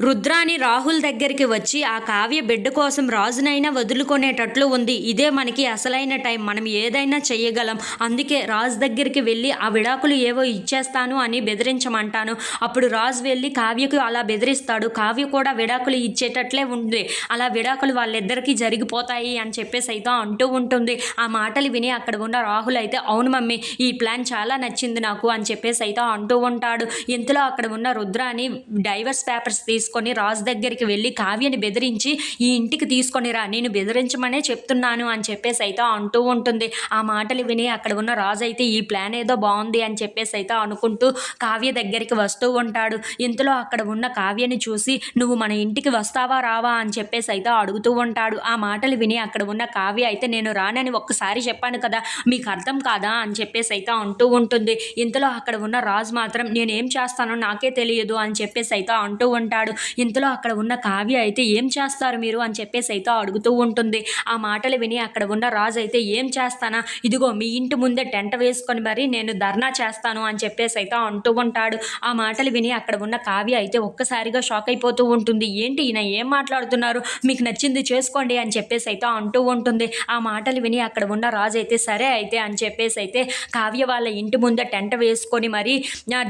రుద్రాని రాహుల్ దగ్గరికి వచ్చి ఆ కావ్య బిడ్డ కోసం రాజునైనా వదులుకునేటట్లు ఉంది. ఇదే మనకి అసలైన టైం. మనం ఏదైనా చెయ్యగలం. అందుకే రాజు దగ్గరికి వెళ్ళి ఆ విడాకులు ఏవో ఇచ్చేస్తాను అని బెదిరించమంటాను. అప్పుడు రాజు వెళ్ళి కావ్యకు అలా బెదిరిస్తాడు. కావ్య కూడా విడాకులు ఇచ్చేటట్లే ఉంది. అలా విడాకులు వాళ్ళిద్దరికీ జరిగిపోతాయి అని చెప్పేసి అయితే అంటూ ఉంటుంది. ఆ మాటలు విని అక్కడ ఉన్న రాహుల్ అయితే అవును మమ్మీ ఈ ప్లాన్ చాలా నచ్చింది నాకు అని చెప్పేసి అయితే అంటూ ఉంటాడు. ఇంతలో అక్కడ ఉన్న రుద్రాని డైవర్స్ పేపర్స్ తీసుకు తీసుకొని రాజు దగ్గరికి వెళ్ళి కావ్యని బెదిరించి ఈ ఇంటికి తీసుకొని రా నేను బెదిరించమనే చెప్తున్నాను అని చెప్పేసి అయితే అంటూ ఉంటుంది. ఆ మాటలు విని అక్కడ ఉన్న రాజు అయితే ఈ ప్లాన్ ఏదో బాగుంది అని చెప్పేసి అయితే అనుకుంటూ కావ్య దగ్గరికి వస్తూ ఉంటాడు. ఇంతలో అక్కడ ఉన్న కావ్యని చూసి నువ్వు మన ఇంటికి వస్తావా రావా అని చెప్పేసి అయితే అడుగుతూ ఉంటాడు. ఆ మాటలు విని అక్కడ ఉన్న కావ్య అయితే నేను రానని ఒక్కసారి చెప్పాను కదా మీకు అర్థం కాదా అని చెప్పేసి అయితే అంటూ ఉంటుంది. ఇంతలో అక్కడ ఉన్న రాజు మాత్రం నేనేం చేస్తానో నాకే తెలియదు అని చెప్పేసి అయితే అంటూ ఉంటాడు. ఇంతలో అక్కడ ఉన్న కావ్య అయితే ఏం చేస్తారు మీరు? అని చెప్పేసి అయితే అడుగుతూ ఉంటుంది. ఆ మాటలు విని అక్కడ ఉన్న రాజు అయితే ఏం చేస్తానా? ఇదిగో మీ ఇంటి ముందే టెంట వేసుకొని మరి నేను ధర్నా చేస్తాను అని చెప్పేసి అయితే అంటూ ఉంటాడు. ఆ మాటలు విని అక్కడ ఉన్న కావ్య అయితే ఒక్కసారిగా షాక్ అయిపోతూ ఉంటుంది. ఏంటి ఈయన ఏం మాట్లాడుతున్నారు? మీకు నచ్చింది చేసుకోండి అని చెప్పేసి అయితే అంటూ ఉంటుంది. ఆ మాటలు విని అక్కడ ఉన్న రాజు అయితే సరే అయితే అని చెప్పేసి అయితే కావ్య వాళ్ళ ఇంటి ముందే టెంట వేసుకొని మరి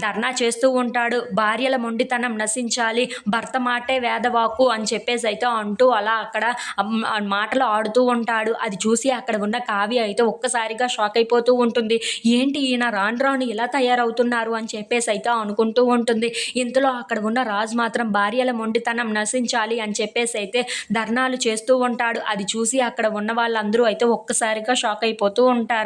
ధర్నా చేస్తూ ఉంటాడు. భార్యల మొండితనం నశించాలి. భర్త మాటే వేదవాకు అని చెప్పేసి అయితే అంటూ అలా అక్కడ మాటలు ఆడుతూ ఉంటాడు. అది చూసి అక్కడ ఉన్న కావ్య అయితే ఒక్కసారిగా షాక్ అయిపోతూ ఉంటుంది. ఏంటి ఈయన రాను రాను ఇలా తయారవుతున్నారు అని చెప్పేసి అయితే అనుకుంటూ ఉంటుంది. ఇంతలో అక్కడ ఉన్న రాజు మాత్రం భార్యల మొండితనం నశించాలి అని చెప్పేసి అయితే ధర్నాలు చేస్తూ ఉంటాడు. అది చూసి అక్కడ ఉన్న వాళ్ళందరూ అయితే ఒక్కసారిగా షాక్ అయిపోతూ ఉంటారు.